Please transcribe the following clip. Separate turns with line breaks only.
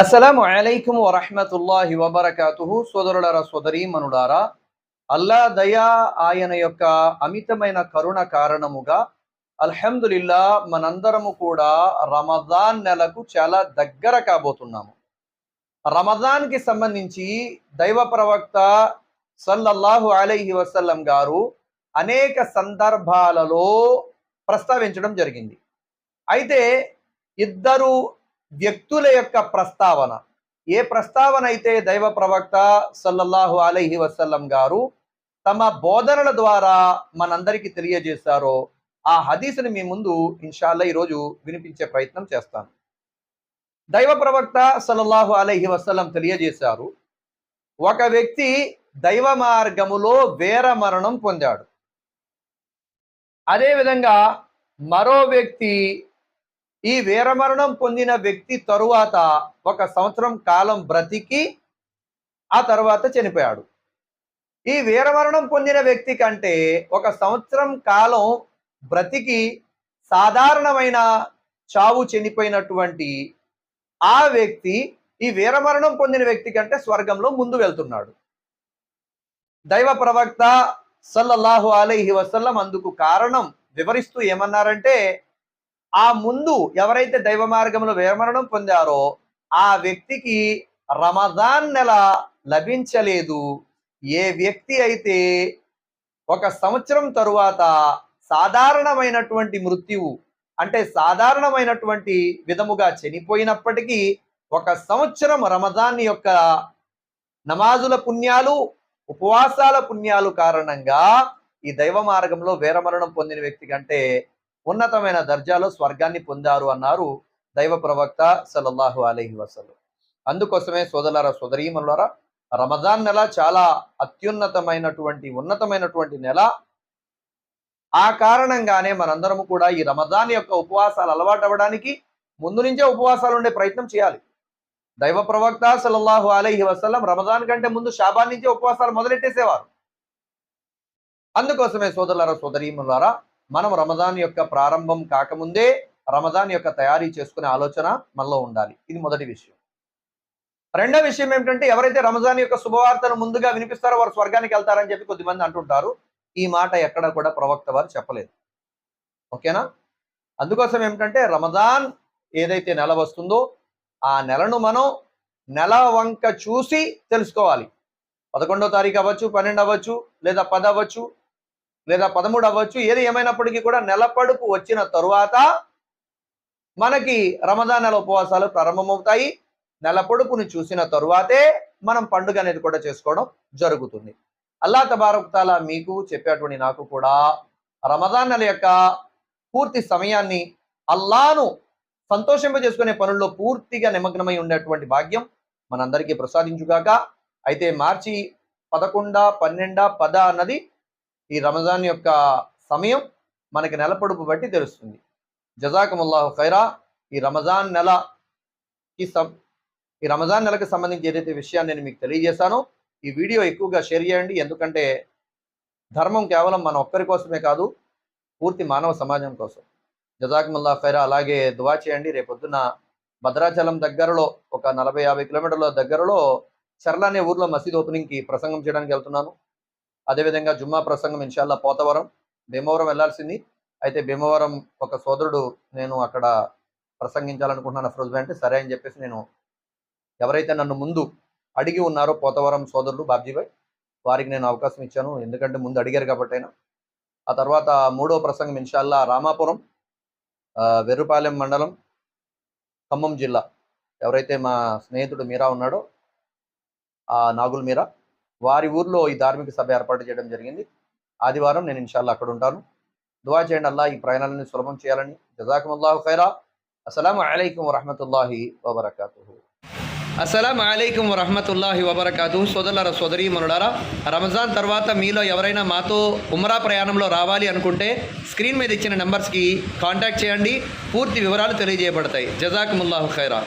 అస్సలం అలైకుం వరహమతుల్లాహి వబర్కాతుహు. సోదరులారా సోదరీమనులారా అల్లా దయా ఆయన యొక్క అమితమైన కరుణ కారణముగా అల్హమ్దులిల్లా మనందరము కూడా రమదాన్ నెలకు చాలా దగ్గర కాబోతున్నాము. రమజాన్కి సంబంధించి దైవ ప్రవక్త సల్లల్లాహు అలైహి వసల్లం గారు అనేక సందర్భాలలో ప్రస్తావించడం జరిగింది. అయితే ఇద్దరు వ్యక్తుల యొక్క ప్రస్తావన. ఏ ప్రస్తావన అయితే దైవ ప్రవక్త సల్లల్లాహు అలైహి వసల్లం గారు తమ బోధనల ద్వారా మనందరికీ తెలియజేశారో ఆ హదీసుని మీ ముందు ఇన్షాల్లా ఈరోజు వినిపించే ప్రయత్నం చేస్తాను. దైవ ప్రవక్త సల్లల్లాహు అలైహి వసల్లం తెలియజేశారు ఒక వ్యక్తి దైవ మార్గములో వేర మరణం పొందాడు. అదేవిధంగా మరో వ్యక్తి ఈ వీరమరణం పొందిన వ్యక్తి తరువాత ఒక సంవత్సరం కాలం బ్రతికి ఆ తర్వాత చనిపోయాడు. ఈ వీరమరణం పొందిన వ్యక్తి కంటే ఒక సంవత్సరం కాలం బ్రతికి సాధారణమైన చావు చనిపోయినటువంటి ఆ వ్యక్తి ఈ వీరమరణం పొందిన వ్యక్తి కంటే స్వర్గంలో ముందు వెళ్తున్నాడు. దైవ ప్రవక్త సల్లల్లాహు అలైహి వసల్లం అందుకు కారణం వివరిస్తూ ఏమన్నారంటే ఆ ముందు ఎవరైతే దైవ మార్గంలో విరమరణం పొందారో ఆ వ్యక్తికి రమదాన్ నెల లభించలేదు. ఏ వ్యక్తి అయితే ఒక సంవత్సరం తరువాత సాధారణమైనటువంటి మృత్యువు అంటే సాధారణమైనటువంటి విధముగా చనిపోయినప్పటికీ ఒక సంవత్సరం రమదాన్ యొక్క నమాజుల పుణ్యాలు ఉపవాసాల పుణ్యాలు కారణంగా ఈ దైవ మార్గంలో వీరమరణం పొందిన వ్యక్తి కంటే ఉన్నతమైన దర్జాలో స్వర్గాన్ని పొందారు అన్నారు దైవ ప్రవక్త సల్లల్లాహు అలహి వసలు అందుకోసమే సోదరులారా సోదరీమనులారా రమజాన్ నెల చాలా అత్యున్నతమైనటువంటి ఉన్నతమైనటువంటి నెల. ఆ కారణంగానే మనందరము కూడా ఈ రమజాన్ యొక్క ఉపవాసాలు అలవాటు అవ్వడానికి ముందు నుంచే ఉపవాసాలు ఉండే ప్రయత్నం చేయాలి. దైవ ప్రవక్త సలల్లాహు అలైహి వసలం రమజాన్ కంటే ముందు షాబాన్ నుంచే ఉపవాసాలు మొదలెట్టేసేవారు. అందుకోసమే సోదరులారా సోదరీమనులారా మనం రమజాన్ యొక్క ప్రారంభం కాకముందే రమజాన్ యొక్క తయారీ చేసుకునే ఆలోచన మనలో ఉండాలి. ఇది మొదటి విషయం. రెండో విషయం ఏమిటంటే ఎవరైతే రమజాన్ యొక్క శుభవార్తను ముందుగా వినిపిస్తారో వారు స్వర్గానికి వెళ్తారని చెప్పి కొద్దిమంది అంటుంటారు. ఈ మాట ఎక్కడ కూడా ప్రవక్త వారు చెప్పలేదు. ఓకేనా? అందుకోసం ఏమిటంటే రమజాన్ ఏదైతే నెల వస్తుందో ఆ నెలను మనం నెల వంక చూసి తెలుసుకోవాలి. పదకొండో తారీఖు అవ్వచ్చు పన్నెండు అవ్వచ్చు లేదా పది అవ్వచ్చు లేదా పదమూడు అవ్వచ్చు. ఏది ఏమైనప్పటికీ కూడా నెలపడుపు వచ్చిన తరువాత మనకి రమదాన్ నెల ఉపవాసాలు ప్రారంభమవుతాయి. నెల పొడుపుని చూసిన తరువాతే మనం పండుగ అనేది కూడా చేసుకోవడం జరుగుతుంది. అల్లా తబారకుతాల మీకు చెప్పేటువంటి నాకు కూడా రమదాన్ నెల యొక్క పూర్తి సమయాన్ని అల్లాను సంతోషింపజేసుకునే పనుల్లో పూర్తిగా నిమగ్నమై ఉండేటువంటి భాగ్యం మనందరికీ ప్రసాదించుగాక. అయితే మార్చి పదకొండ పన్నెండ పద అన్నది ఈ రమజాన్ యొక్క సమయం మనకి నెల పొడుపు బట్టి తెలుస్తుంది. జజాకముల్లాహు ఖైరా. ఈ రమజాన్ నెలకి సం ఈ రమజాన్ నెలకు సంబంధించి ఏదైతే విషయాన్ని నేను మీకు తెలియజేశానో ఈ వీడియో ఎక్కువగా షేర్ చేయండి. ఎందుకంటే ధర్మం కేవలం మన ఒక్కరి కోసమే కాదు పూర్తి మానవ సమాజం కోసం. జజాకముల్లా ఖైరా. అలాగే దువా చేయండి. రేపొద్దున భద్రాచలం దగ్గరలో ఒక నలభై యాభై కిలోమీటర్ల దగ్గరలో చర్ల అనే ఊర్లో మసీద్ ఓపెనింగ్కి ప్రసంగం చేయడానికి వెళ్తున్నాను. అదేవిధంగా జుమ్మా ప్రసంగం ఇన్షాల్లా పోతవరం భీమవరం వెళ్ళాల్సింది. అయితే భీమవరం ఒక సోదరుడు నేను అక్కడ ప్రసంగించాలనుకుంటున్నాను ఫ్రోజ్ అంటే సరే అని చెప్పేసి నేను ఎవరైతే నన్ను ముందు అడిగి ఉన్నారో పోతవరం సోదరుడు బాబ్జీభాయ్ వారికి నేను అవకాశం ఇచ్చాను. ఎందుకంటే ముందు అడిగారు కాబట్టి అయినా. ఆ తర్వాత మూడో ప్రసంగం ఇన్షాల్లా రామాపురం వెర్రుపాలెం మండలం ఖమ్మం జిల్లా. ఎవరైతే మా స్నేహితుడు మీరా ఉన్నాడో ఆ నాగుల్ మీరా వారి ఊర్లో ఈ ధార్మిక సభ ఏర్పాటు చేయడం జరిగింది. ఆదివారం నేను ఇన్షాల్లా అక్కడ ఉంటాను. దువా చేయండి అల్లా ఈ ప్రయాణాలను సులభం చేయాలని. జజాకుముల్లాహు ఖైరా. అస్సలం అలైకుం వరహమతుల్లాహి వబర్కాతుహు. అస్సలం అలైకుం వరహమతుల్లాహి వబర్కాతు సోదరులారా సోదరి మనులారా రంజాన్ తర్వాత మీలో ఎవరైనా మాతో ఉమరా ప్రయాణంలో రావాలి అనుకుంటే స్క్రీన్ మీద ఇచ్చిన నెంబర్స్కి కాంటాక్ట్ చేయండి. పూర్తి వివరాలు తెలియజేయబడతాయి. జజాకుముల్లాహు ఖైరా.